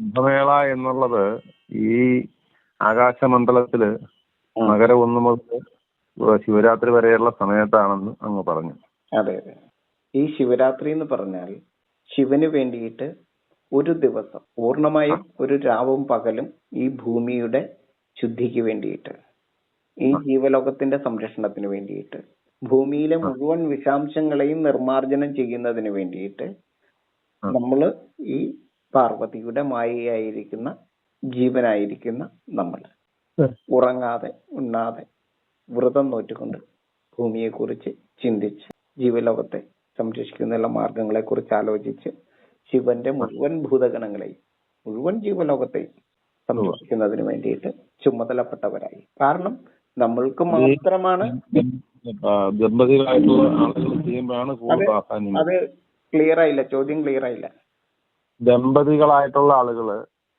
കുംഭമേള എന്നുള്ളത് ഈ ആകാശമണ്ഡലത്തിൽ മകരം ഒന്ന് മുതൽ ശിവരാത്രി വരെയുള്ള സമയത്താണെന്ന് അങ്ങ് പറഞ്ഞു. അതെ അതെ. ഈ ശിവരാത്രി എന്ന് പറഞ്ഞാൽ ശിവന് വേണ്ടിയിട്ട് ഒരു ദിവസം പൂർണമായും ഒരു രാവും പകലും ഈ ഭൂമിയുടെ ശുദ്ധിക്ക് വേണ്ടിയിട്ട് ഈ ജീവലോകത്തിന്റെ സംരക്ഷണത്തിന് വേണ്ടിയിട്ട് ഭൂമിയിലെ മുഴുവൻ വിഷാംശങ്ങളെയും നിർമാർജനം ചെയ്യുന്നതിന് വേണ്ടിയിട്ട് നമ്മൾ നമ്മൾ ഈ പാർവതിയുടെ മായയായിരിക്കുന്ന ജീവനായിരിക്കുന്ന നമ്മൾ. ഉറങ്ങാതെ ഉണ്ണാതെ വ്രതം നോറ്റുകൊണ്ട് ഭൂമിയെ കുറിച്ച് ചിന്തിച്ച് ജീവലോകത്തെ സംരക്ഷിക്കുന്നതിനുള്ള മാർഗങ്ങളെ കുറിച്ച് ആലോചിച്ച് ശിവന്റെ മുഴുവൻ ഭൂതഗണങ്ങളെയും മുഴുവൻ ജീവലോകത്തെയും സംരക്ഷിക്കുന്നതിന് വേണ്ടിയിട്ട് ചുമതലപ്പെട്ടവരായി. കാരണം നമ്മൾക്ക് മാത്രമാണ് അത് ക്ലിയർ ആയില്ല ചോദ്യം ക്ലിയർ ആയില്ല. ദമ്പതികളായിട്ടുള്ള ആളുകൾ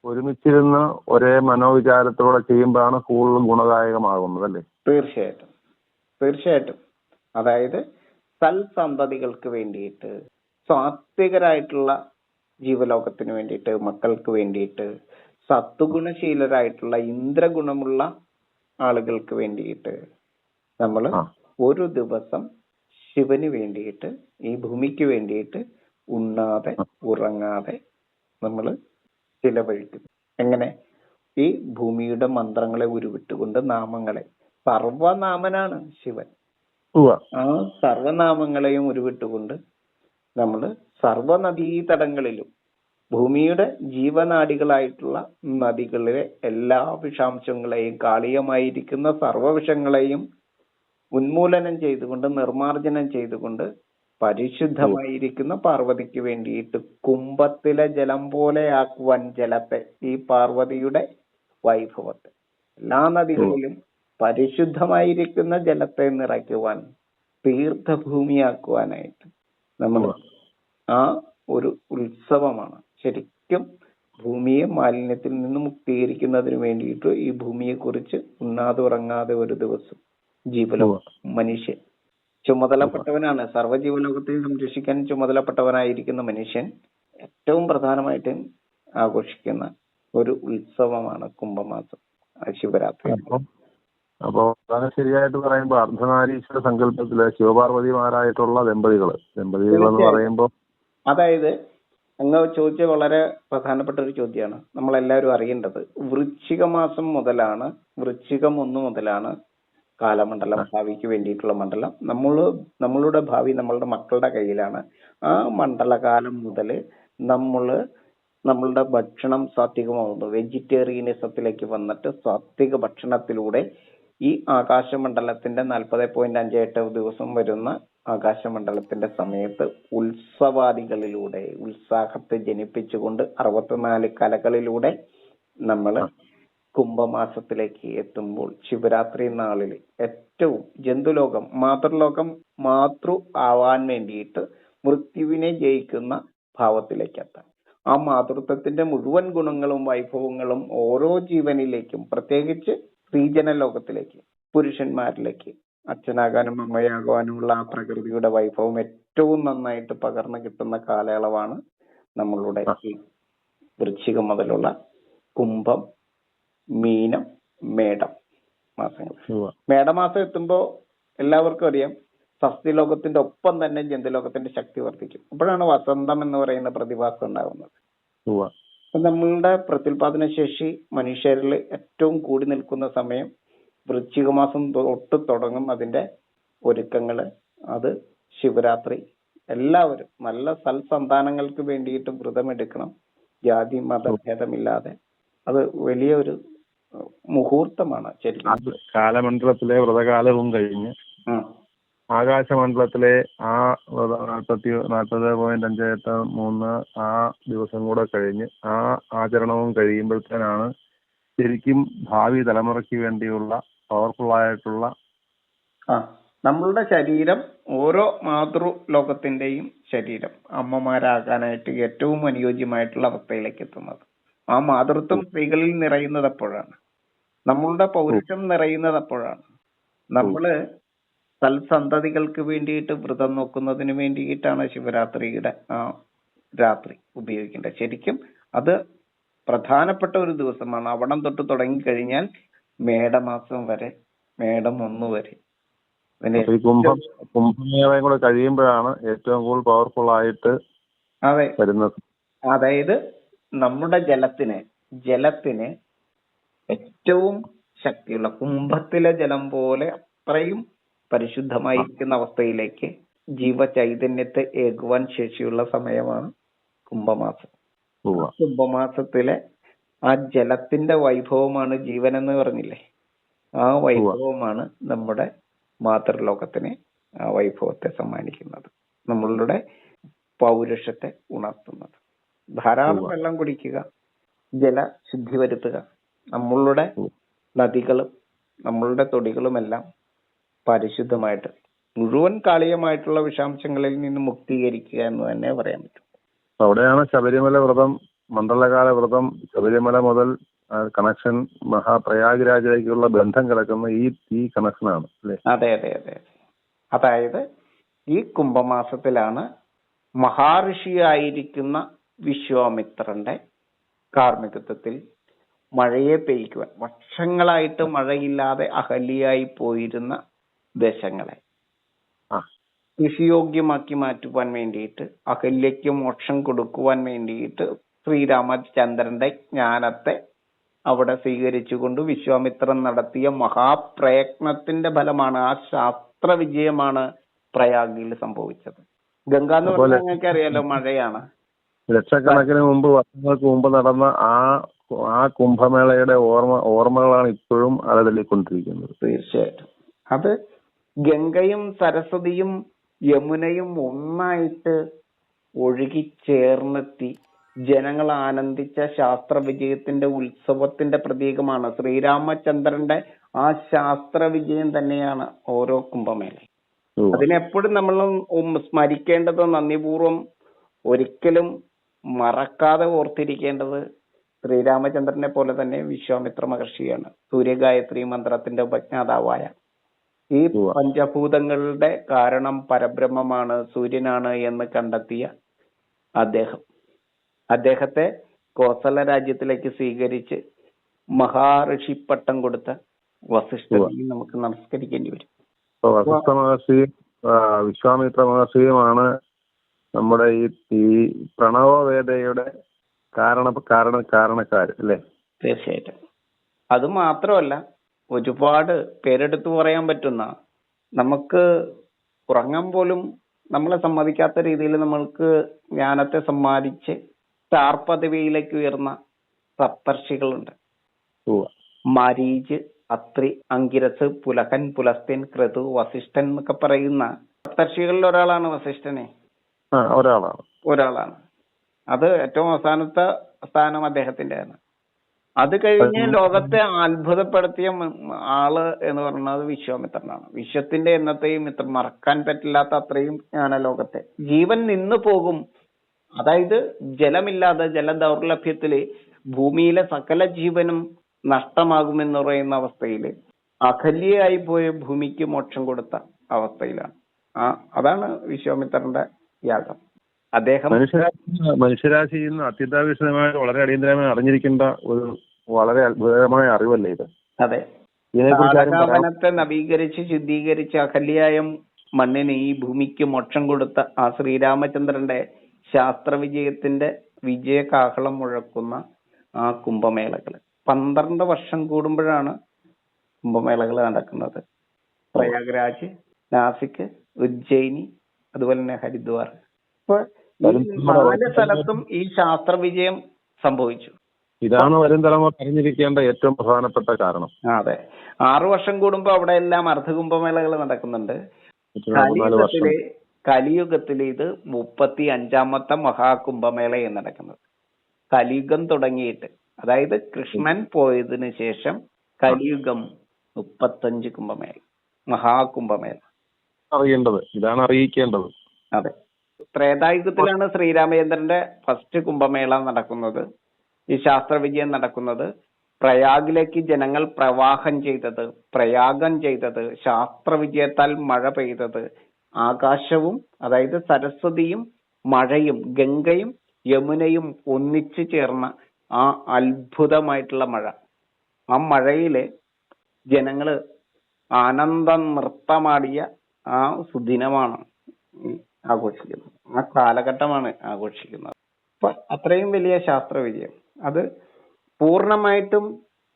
ഒരുമിച്ചിരുന്ന് ഒരേ മനോവിചാരത്തോടെ ചെയ്യുമ്പോഴാണ് കൂടുതൽ ഗുണദായകമാകുന്നത് അല്ലേ? തീർച്ചയായിട്ടും. തീർച്ചയായിട്ടും. അതായത് സൽസന്തതികൾക്ക് വേണ്ടിയിട്ട് സാത്വികരായിട്ടുള്ള ജീവലോകത്തിന് വേണ്ടിയിട്ട് മക്കൾക്ക് വേണ്ടിയിട്ട് സത്വഗുണശീലരായിട്ടുള്ള ഇന്ദ്രഗുണമുള്ള ആളുകൾക്ക് വേണ്ടിയിട്ട് നമ്മൾ ഒരു ദിവസം ശിവന് വേണ്ടിയിട്ട് ഈ ഭൂമിക്ക് വേണ്ടിയിട്ട് ഉണ്ണാതെ ഉറങ്ങാതെ നമ്മൾ ചിലവഴിക്കുന്നു എങ്ങനെ? ഈ ഭൂമിയുടെ മന്ത്രങ്ങളെ ഉരുവിട്ടുകൊണ്ട് നാമങ്ങളെ. സർവനാമനാണ് ശിവൻ. ആ സർവനാമങ്ങളെയും ഉരുവിട്ടുകൊണ്ട് നമ്മൾ സർവനദീതടങ്ങളിലും ഭൂമിയുടെ ജീവനാടികളായിട്ടുള്ള നദികളിലെ എല്ലാ വിഷാംശങ്ങളെയും കാളിയമായിരിക്കുന്ന സർവവിഷങ്ങളെയും ഉന്മൂലനം ചെയ്തുകൊണ്ട് നിർമാർജനം ചെയ്തുകൊണ്ട് പരിശുദ്ധമായിരിക്കുന്ന പാർവതിക്ക് വേണ്ടിയിട്ട് കുംഭത്തിലെ ജലം പോലെ ആക്കുവാൻ ജലത്തെ ഈ പാർവതിയുടെ വൈഭവത്തെ. എല്ലാ നദികളിലും പരിശുദ്ധമായിരിക്കുന്ന ജലത്തെ നിറയ്ക്കുവാൻ തീർത്ഥഭൂമിയാക്കുവാനായിട്ട് നമ്മൾ ആ ഒരു ഉത്സവമാണ്. ശരിക്കും ഭൂമിയെ മാലിന്യത്തിൽ നിന്ന് മുക്തീകരിക്കുന്നതിന് വേണ്ടിയിട്ട് ഈ ഭൂമിയെ കുറിച്ച് ഉണ്ണാതെ ഉറങ്ങാതെ ഒരു ദിവസം ജീവനോ മനുഷ്യൻ ചുമതലപ്പെട്ടവനാണ്. സർവജീവലോകത്തെയും സംരക്ഷിക്കാൻ ചുമതലപ്പെട്ടവനായിരിക്കുന്ന മനുഷ്യൻ ഏറ്റവും പ്രധാനമായിട്ട് ആഘോഷിക്കുന്ന ഒരു ഉത്സവമാണ് കുംഭമാസം ആ ശിവരാത്രി. അപ്പൊ അതാണ് ശരിയായിട്ട് പറയുമ്പോ അർദ്ധനാരീശ്വര സങ്കല്പത്തിൽ ശിവപാർവതിമാരായിട്ടുള്ള ദമ്പതികൾ. ദമ്പതികൾ എന്ന് പറയുമ്പോൾ പറയുമ്പോ അതായത് അങ്ങ് ചോദിച്ച വളരെ പ്രധാനപ്പെട്ട ഒരു ചോദ്യമാണ്. നമ്മൾ എല്ലാവരും അറിയേണ്ടത് വൃശ്ചിക മാസം മുതലാണ് വൃശ്ചികം ഒന്ന് മുതലാണ് കാലമണ്ഡലം ഭാവിക്ക് വേണ്ടിയിട്ടുള്ള മണ്ഡലം. നമ്മൾ നമ്മളുടെ ഭാവി നമ്മളുടെ മക്കളുടെ കയ്യിലാണ്. ആ മണ്ഡലകാലം മുതൽ നമ്മൾ നമ്മളുടെ ഭക്ഷണം സാത്വികമാകുന്നു വെജിറ്റേറിയനിസത്തിലേക്ക് വന്നിട്ട് സാത്വിക ഭക്ഷണത്തിലൂടെ ഈ ആകാശമണ്ഡലത്തിന്റെ നാൽപ്പത് പോയിന്റ് അഞ്ച് എട്ട് ദിവസം വരുന്ന ആകാശമണ്ഡലത്തിന്റെ സമയത്ത് ഉത്സവാദികളിലൂടെ ഉത്സാഹത്തെ ജനിപ്പിച്ചുകൊണ്ട് അറുപത്തിനാല് കലകളിലൂടെ നമ്മൾ കുംഭമാസത്തിലേക്ക് എത്തുമ്പോൾ ശിവരാത്രി നാളിൽ ഏറ്റവും ജന്തുലോകം മാതൃലോകം മാതൃ ആവാൻ വേണ്ടിയിട്ട് മൃത്യുവിനെ ജയിക്കുന്ന ഭാവത്തിലേക്ക് എത്താം ആ മാതൃത്വത്തിന്റെ മുഴുവൻ ഗുണങ്ങളും വൈഭവങ്ങളും ഓരോ ജീവനിലേക്കും പ്രത്യേകിച്ച് സ്ത്രീജന ലോകത്തിലേക്ക് പുരുഷന്മാരിലേക്ക് അച്ഛനാകാനും അമ്മയാകാനുമുള്ള ആ പ്രകൃതിയുടെ വൈഭവം ഏറ്റവും നന്നായിട്ട് പകർന്നു കിട്ടുന്ന കാലയളവാണ് നമ്മളുടെ ഈ വൃശ്ചികം മുതലുള്ള കുംഭം. മീനം മേടം മാസങ്ങൾ. മേട മേടമാസം എത്തുമ്പോ എല്ലാവർക്കും അറിയാം സസ്യലോകത്തിന്റെ ഒപ്പം തന്നെ ജന്തുലോകത്തിന്റെ ശക്തി വർദ്ധിക്കും. അപ്പോഴാണ് വസന്തം എന്ന് പറയുന്ന പ്രതിഭാസം ഉണ്ടാകുന്നത്. നമ്മളുടെ പ്രത്യുൽപാദന ശേഷി മനുഷ്യരിൽ ഏറ്റവും കൂടി നിൽക്കുന്ന സമയം വൃശ്ചിക മാസം തൊട്ട് തുടങ്ങും അതിന്റെ ഒരുക്കങ്ങൾ. അത് ശിവരാത്രി. എല്ലാവരും നല്ല സൽസന്താനങ്ങൾക്ക് വേണ്ടിയിട്ട് വ്രതമെടുക്കണം. ജാതി മതഭേദമില്ലാതെ അത് വലിയൊരു മുഹൂർത്തമാണ് ശരിക്കും. കാലമണ്ഡലത്തിലെ വ്രതകാലവും കഴിഞ്ഞ്. ആകാശമണ്ഡലത്തിലെ ആ നാൽപ്പത്തി നാൽപ്പത് പോയിന്റ് അഞ്ച് എട്ട് മൂന്ന് ആ ദിവസം കൂടെ കഴിഞ്ഞ് ആ ആചരണവും കഴിയുമ്പോഴത്തേനാണ് ശരിക്കും ഭാവി തലമുറയ്ക്ക് വേണ്ടിയുള്ള പവർഫുൾ ആയിട്ടുള്ള ആ. നമ്മളുടെ ശരീരം ഓരോ മാതൃ ലോകത്തിന്റെയും ശരീരം അമ്മമാരാകാനായിട്ട് ഏറ്റവും അനുയോജ്യമായിട്ടുള്ള അവസ്ഥയിലേക്ക് എത്തുന്നത്. ആ മാതൃത്വം സ്ത്രീകളിൽ നിറയുന്നത് എപ്പോഴാണ് നമ്മളുടെ പൗരുഷം നിറയുന്നത് എപ്പോഴാണ് നമ്മൾ സൽസന്തതികൾക്ക് വേണ്ടിയിട്ട് വ്രതം നോക്കുന്നതിന് വേണ്ടിയിട്ടാണ് ശിവരാത്രിയുടെ ആ രാത്രി ഉപയോഗിക്കേണ്ടത്. ശരിക്കും അത് പ്രധാനപ്പെട്ട ഒരു ദിവസമാണ്. അവിടം തൊട്ട് തുടങ്ങി കഴിഞ്ഞാൽ മേടമാസം വരെ മേടം ഒന്ന് വരെ. കുംഭം കുംഭമേളയും കൂടെ കഴിയുമ്പോഴാണ് ഏറ്റവും കൂടുതൽ പവർഫുൾ ആയിട്ട് അതെ. വരുന്നത്. അതായത് നമ്മുടെ ജലത്തിന് ജലത്തിന് ഏറ്റവും ശക്തിയുള്ള കുംഭത്തിലെ ജലം പോലെ അത്രയും പരിശുദ്ധമായിരിക്കുന്ന അവസ്ഥയിലേക്ക് ജീവചൈതന്യത്തെ ഏകുവാൻ ശേഷിയുള്ള സമയമാണ് കുംഭമാസം. കുംഭമാസത്തിലെ ആ ജലത്തിന്റെ വൈഭവമാണ് ജീവൻ എന്ന് പറഞ്ഞില്ലേ? ആ വൈഭവമാണ് നമ്മുടെ മാതൃലോകത്തിന് ആ വൈഭവത്തെ സമ്മാനിക്കുന്നത്. നമ്മളുടെ പൗരുഷത്തെ ഉണർത്തുന്നത്. ധാരാളം. വെള്ളം കുടിക്കുക ജല ശുദ്ധി വരുത്തുക നമ്മളുടെ. നദികളും നമ്മളുടെ തൊടികളുമെല്ലാം പരിശുദ്ധമായിട്ട് മുഴുവൻ കാളികമായിട്ടുള്ള വിഷാംശങ്ങളിൽ നിന്ന് മുക്തീകരിക്കുക എന്ന് തന്നെ പറയാൻ പറ്റും അവിടെയാണ് ശബരിമല വ്രതം മണ്ഡലകാല വ്രതം ശബരിമല മുതൽ കണക്ഷൻ മഹാപ്രയാഗ്രാജിലേക്കുള്ള ബന്ധം കിടക്കുന്ന ഈ ഈ കണക്ഷനാണ് അതെ അതെ അതെ. അതായത് ഈ കുംഭമാസത്തിലാണ് മഹാഋഷിയായിരിക്കുന്ന വിശ്വാമിത്രന്റെ കാർമ്മികത്വത്തിൽ മഴയെ പെയ്ക്കുവാൻ വർഷങ്ങളായിട്ട് മഴയില്ലാതെ അഹല്യയായി പോയിരുന്ന ദേശങ്ങളെ കൃഷിയോഗ്യമാക്കി മാറ്റുവാൻ വേണ്ടിയിട്ട് അഹല്യയ്ക്ക് മോക്ഷം കൊടുക്കുവാൻ വേണ്ടിയിട്ട് ശ്രീരാമചന്ദ്രന്റെ ജ്ഞാനത്തെ അവിടെ സ്വീകരിച്ചുകൊണ്ട് വിശ്വാമിത്രൻ നടത്തിയ മഹാപ്രയത്നത്തിന്റെ ഫലമാണ് ആ ശാസ്ത്ര വിജയമാണ് പ്രയാഗിൽ സംഭവിച്ചത്. ഗംഗ എന്ന് പറഞ്ഞാൽ നിങ്ങൾക്ക് അറിയാലോ മഴയാണ്. ലക്ഷക്കണക്കിന് മുമ്പ് വർഷങ്ങൾക്ക് മുമ്പ് നടന്ന ആ ആ കുംഭമേളയുടെ ഓർമ്മ ഓർമ്മകളാണ് ഇപ്പോഴും അലതള്ളിക്കൊണ്ടിരിക്കുന്നത് തീർച്ചയായിട്ടും. അത് ഗംഗയും സരസ്വതിയും യമുനയും ഒന്നായിട്ട് ഒഴുകി ചേർന്നെത്തി ജനങ്ങൾ ആനന്ദിച്ച ശാസ്ത്ര വിജയത്തിന്റെ ഉത്സവത്തിന്റെ പ്രതീകമാണ്. ശ്രീരാമചന്ദ്രന്റെ ആ ശാസ്ത്ര വിജയം തന്നെയാണ് ഓരോ കുംഭമേള. അതിനെപ്പോഴും നമ്മൾ സ്മരിക്കേണ്ടത് നന്ദിപൂർവം ഒരിക്കലും മറക്കാതെ ഓർത്തിരിക്കേണ്ടത് ശ്രീരാമചന്ദ്രനെ പോലെ തന്നെ വിശ്വാമിത്ര മഹർഷിയാണ്. സൂര്യഗായത്രി മന്ത്രത്തിന്റെ ഉപജ്ഞാതാവായ. ഈ പഞ്ചഭൂതങ്ങളുടെ കാരണം പരബ്രഹ്മമാണ് സൂര്യനാണ് എന്ന് കണ്ടെത്തിയ അദ്ദേഹം. അദ്ദേഹത്തെ കോസല രാജ്യത്തിലേക്ക് സ്വീകരിച്ച് മഹാഋഷി പട്ടം കൊടുത്ത വസിഷ്ഠി നമുക്ക് നമസ്കരിക്കേണ്ടി വരും. വസിഷ്ഠ മഹർഷിയും വിശ്വാമിത്ര മഹർഷിയുമാണ് നമ്മുടെ ഈ ഈ പ്രണവവേദയുടെ കാരണ കാരണ കാരണക്കാർ അല്ലേ? തീർച്ചയായിട്ടും. അത് മാത്രമല്ല ഒരുപാട് പേരെടുത്ത് പറയാൻ പറ്റുന്ന നമുക്ക് ഉറങ്ങാൻ പോലും നമ്മളെ സമ്മതിക്കാത്ത രീതിയിൽ നമ്മൾക്ക് ജ്ഞാനത്തെ സമ്മാനിച്ച് സ്റ്റാർ പദവിയിലേക്ക് ഉയർന്ന സപ്തർഷികളുണ്ട്. മരീജ് അത്രി അങ്കിരസ് പുലഹൻ പുലസ്തിൻ ക്രതു വസിഷ്ഠൻ എന്നൊക്കെ പറയുന്ന സപ്തർഷികളിൽ ഒരാളാണ് വസിഷ്ഠനെ. ഒരാളാണ്. ഒരാളാണ്. അത് ഏറ്റവും അവസാനത്തെ സ്ഥാനം അദ്ദേഹത്തിന്റെയാണ് അത് കഴിഞ്ഞ് ലോകത്തെ അത്ഭുതപ്പെടുത്തിയ ആൾ എന്ന് പറയുന്നത് വിശ്വാമിത്രനാണ്. വിശ്വത്തിന്റെ എന്നത്തെയും ഇത്ര മറക്കാൻ പറ്റില്ലാത്ത അത്രയും ജ്ഞാന ലോകത്തെ. ജീവൻ നിന്നു പോകും. അതായത് ജലമില്ലാതെ ജല ദൗർലഭ്യത്തിൽ ഭൂമിയിലെ സകല ജീവനും നഷ്ടമാകുമെന്ന് പറയുന്ന അവസ്ഥയിൽ അഖല്യയായി പോയ ഭൂമിക്ക് മോക്ഷം കൊടുത്ത അവസ്ഥയിലാണ്. ആ അതാണ് വിശ്വാമിത്രന്റെ യാഗം അദ്ദേഹം മനുഷ്യരാശി മനുഷ്യരാശിയിൽ നിന്ന് അത്യന്താപേക്ഷിതമായി വളരെ അടിയന്തരമായി അറിഞ്ഞിരിക്കേണ്ട ഒരു വളരെ അത്ഭുതകരമായ അറിവല്ലേ ഇത്? അതെ. ഇതിനെക്കുറിച്ച് നവീകരിച്ച് ശുദ്ധീകരിച്ച് അഹല്യായ മണ്ണിന് ഈ ഭൂമിക്ക് മോക്ഷം കൊടുത്ത ആ ശ്രീരാമചന്ദ്രന്റെ ശാസ്ത്ര വിജയത്തിന്റെ വിജയകാഹളം മുഴക്കുന്ന ആ കുംഭമേളകൾ. പന്ത്രണ്ട് വർഷം കൂടുമ്പോഴാണ് കുംഭമേളകൾ നടക്കുന്നത്. പ്രയാഗ്രാജ് നാസിക് ഉജ്ജയിനി അതുപോലെ തന്നെ ഹരിദ്വാർ. ഇപ്പൊ നാല് സ്ഥലത്തും ഈ ശാസ്ത്ര വിജയം സംഭവിച്ചു. ഇതാണ് വരും തലമുറ അറിഞ്ഞിരിക്കേണ്ട ഏറ്റവും പ്രധാനപ്പെട്ട കാരണം. അതെ. ആറ് വർഷം കൂടുമ്പോ അവിടെ എല്ലാം അർദ്ധകുംഭമേളകൾ നടക്കുന്നുണ്ട്. മറ്റു നാല് വർഷം? കലിയുഗത്തിൽ കലിയുഗത്തിൽ ഇത് മുപ്പത്തി അഞ്ചാമത്തെ മഹാകുംഭമേളയാണ് നടക്കുന്നത്. കലിയുഗം തുടങ്ങിയിട്ട്. അതായത് കൃഷ്ണൻ പോയതിനു ശേഷം കലിയുഗം മുപ്പത്തഞ്ച് കുംഭമേള മഹാകുംഭമേള. അറിയേണ്ടത്. ഇതാണ് അറിയിക്കേണ്ടത്. അതെ. ത്രേതായുഗത്തിലാണ് ശ്രീരാമചന്ദ്രന്റെ ഫസ്റ്റ് കുംഭമേള നടക്കുന്നത്. ഈ ശാസ്ത്ര വിജയം നടക്കുന്നത്. പ്രയാഗിലേക്ക് ജനങ്ങൾ പ്രവാഹം ചെയ്തത് പ്രയാഗം ചെയ്തത് ശാസ്ത്ര വിജയത്താൽ മഴ പെയ്തത്. ആകാശവും അതായത് സരസ്വതിയും മഴയും ഗംഗയും യമുനയും ഒന്നിച്ചു ചേർന്ന ആ അത്ഭുതമായിട്ടുള്ള മഴ. ആ മഴയിൽ ജനങ്ങൾ ആനന്ദ നൃത്തമാടിയ ആ സുദിനമാണ് ആഘോഷിക്കുന്നത്. ആ കാലഘട്ടമാണ് ആഘോഷിക്കുന്നത്. അപ്പൊ അത്രയും വലിയ ശാസ്ത്ര വിജയം അത് പൂർണമായിട്ടും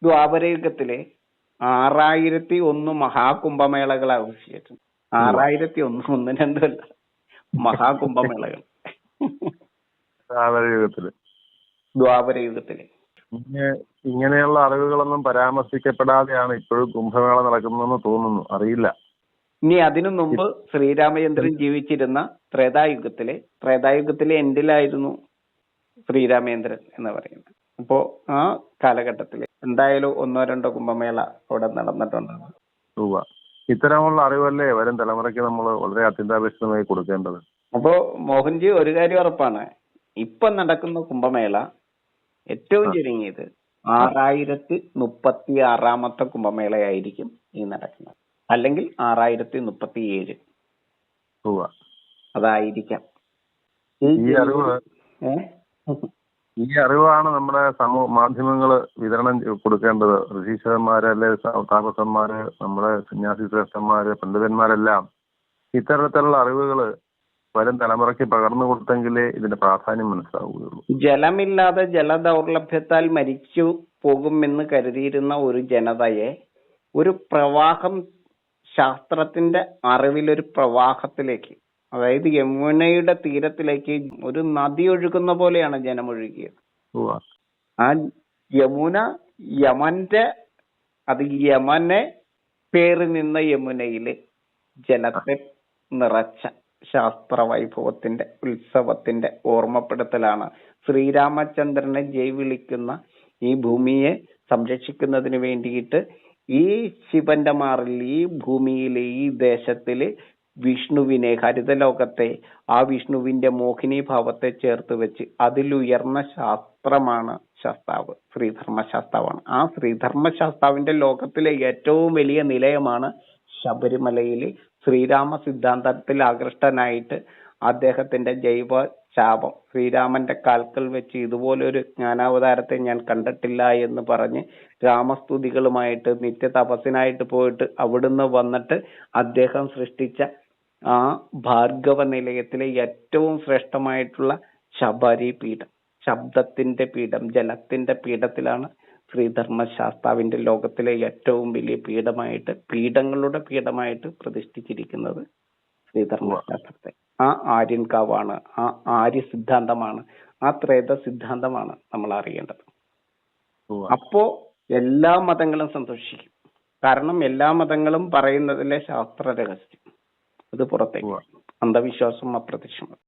ദ്വാപരയുഗത്തിലെ ആറായിരത്തി ഒന്ന് മഹാകുംഭമേളകൾ ആഘോഷിച്ചിട്ടുണ്ട്. ആറായിരത്തി ഒന്ന് ഒന്ന് രണ്ടല്ല മഹാകുംഭമേളകൾ. ദ്വാപരയുഗത്തിൽ. ദ്വാപരയുഗത്തിലെ. ഇങ്ങനെ ഇങ്ങനെയുള്ള അറിവുകളൊന്നും പരാമർശിക്കപ്പെടാതെയാണ് ഇപ്പോഴും കുംഭമേള നടക്കുന്നതെന്ന് തോന്നുന്നു. അറിയില്ല. ഇനി അതിനു മുമ്പ് ശ്രീരാമചന്ദ്രൻ ജീവിച്ചിരുന്ന ത്രേതായുഗത്തിലെ ത്രേതായുഗത്തിലെ എൻഡിലായിരുന്നു ശ്രീരാമേന്ദ്രൻ എന്ന് പറയുന്നത്? അപ്പോ ആ കാലഘട്ടത്തിൽ എന്തായാലും ഒന്നോ രണ്ടോ കുംഭമേള അവിടെ നടന്നിട്ടുണ്ട് ഉവ്വ. ഇത്തരമുള്ള അറിവല്ലേ വരും തലമുറയ്ക്ക് നമ്മൾ വളരെ അത്യന്താപേക്ഷിതമായി കൊടുക്കേണ്ടത്. അപ്പോ മോഹൻജി ഒരു കാര്യം ഉറപ്പാണ്. ഇപ്പൊ നടക്കുന്ന കുംഭമേള ഏറ്റവും ചുരുങ്ങിയത് ആറായിരത്തി മുപ്പത്തി ആറാമത്തെ കുംഭമേളയായിരിക്കും ഈ നടക്കുന്നത്. അല്ലെങ്കിൽ ആറായിരത്തി മുപ്പത്തി ഏഴ് അതായിരിക്കാം. ഈ അറിവ് ഈ അറിവാണ് നമ്മുടെ സമൂഹ മാധ്യമങ്ങൾ വിതരണം കൊടുക്കേണ്ടത്. ഋഷീശ്വരന്മാര് അല്ലെ താപസന്മാര് നമ്മുടെ സന്യാസി ശ്രേഷ്ഠന്മാര് പണ്ഡിതന്മാരെല്ലാം ഇത്തരത്തിലുള്ള അറിവുകൾ വരും തലമുറയ്ക്ക് പകർന്നു കൊടുത്തെങ്കിലേ ഇതിന്റെ പ്രാധാന്യം മനസ്സിലാവുകയുള്ളൂ. ജലമില്ലാതെ ജലദൗർലഭ്യത്താൽ മരിച്ചു പോകുമെന്ന് കരുതിയിരുന്ന ഒരു ജനതയെ ഒരു പ്രവാഹം ശാസ്ത്രത്തിന്റെ അറിവിലൊരു പ്രവാഹത്തിലേക്ക് അതായത് യമുനയുടെ തീരത്തിലേക്ക് ഒരു നദി ഒഴുകുന്ന പോലെയാണ് ജനം ഒഴുകിയത്. ആ യമുന യമന്റെ അത് യമനെ പേറി നിന്ന യമുനയിൽ ജലത്തെ നിറച്ച ശാസ്ത്ര വൈഭവത്തിന്റെ ഉത്സവത്തിന്റെ ഓർമ്മപ്പെടുത്തലാണ്. ശ്രീരാമചന്ദ്രനെ ജയ് വിളിക്കുന്ന ഈ ഭൂമിയെ സംരക്ഷിക്കുന്നതിന് വേണ്ടിയിട്ട് ഈ ശിവന്റെ മാറിൽ ഈ ഭൂമിയിലെ ഈ ദേശത്തിൽ വിഷ്ണുവിനെ ഹരിതലോകത്തെ ആ വിഷ്ണുവിന്റെ മോഹിനി ഭാവത്തെ ചേർത്ത് വെച്ച് അതിലുയർന്ന ശാസ്ത്രമാണ് ശാസ്താവ് ശ്രീധർമ്മ ശാസ്താവാണ് ആ ശ്രീധർമ്മ ശാസ്താവിന്റെ ലോകത്തിലെ ഏറ്റവും വലിയ നിലയമാണ് ശബരിമലയിൽ ശ്രീരാമ സിദ്ധാന്തത്തിൽ ആകൃഷ്ടനായിട്ട് അദ്ദേഹത്തിന്റെ ജൈവ ശാപം. ശ്രീരാമന്റെ കാൽക്കൽ വെച്ച് ഇതുപോലൊരു ജ്ഞാനാവതാരത്തെ ഞാൻ കണ്ടിട്ടില്ല എന്ന് പറഞ്ഞ് രാമസ്തുതികളുമായിട്ട് നിത്യ തപസ്സിനായിട്ട് പോയിട്ട് അവിടുന്ന് വന്നിട്ട് അദ്ദേഹം സൃഷ്ടിച്ച ആ ഭാർഗവ നിലയത്തിലെ ഏറ്റവും ശ്രേഷ്ഠമായിട്ടുള്ള ശബരി പീഠം ശബ്ദത്തിന്റെ പീഠം ജലത്തിന്റെ പീഠത്തിലാണ് ശ്രീധർമ്മ ശാസ്താവിന്റെ ലോകത്തിലെ ഏറ്റവും വലിയ പീഠമായിട്ട് പീഠങ്ങളുടെ പീഠമായിട്ട് പ്രതിഷ്ഠിച്ചിരിക്കുന്നത്. ശ്രീധർമ്മ ശാസ്ത്രത്തെ. ആ ആര്യൻകാവാണ് ആ ആര്യ സിദ്ധാന്തമാണ് ആ ത്രേത സിദ്ധാന്തമാണ് നമ്മൾ അറിയേണ്ടത്. അപ്പോ എല്ലാ മതങ്ങളും സന്തോഷിക്കും. കാരണം എല്ലാ മതങ്ങളും പറയുന്നതിലെ ശാസ്ത്ര രഹസ്യം. അത് പുറത്തേക്ക്. അന്ധവിശ്വാസം അപ്രത്യക്ഷമാണ്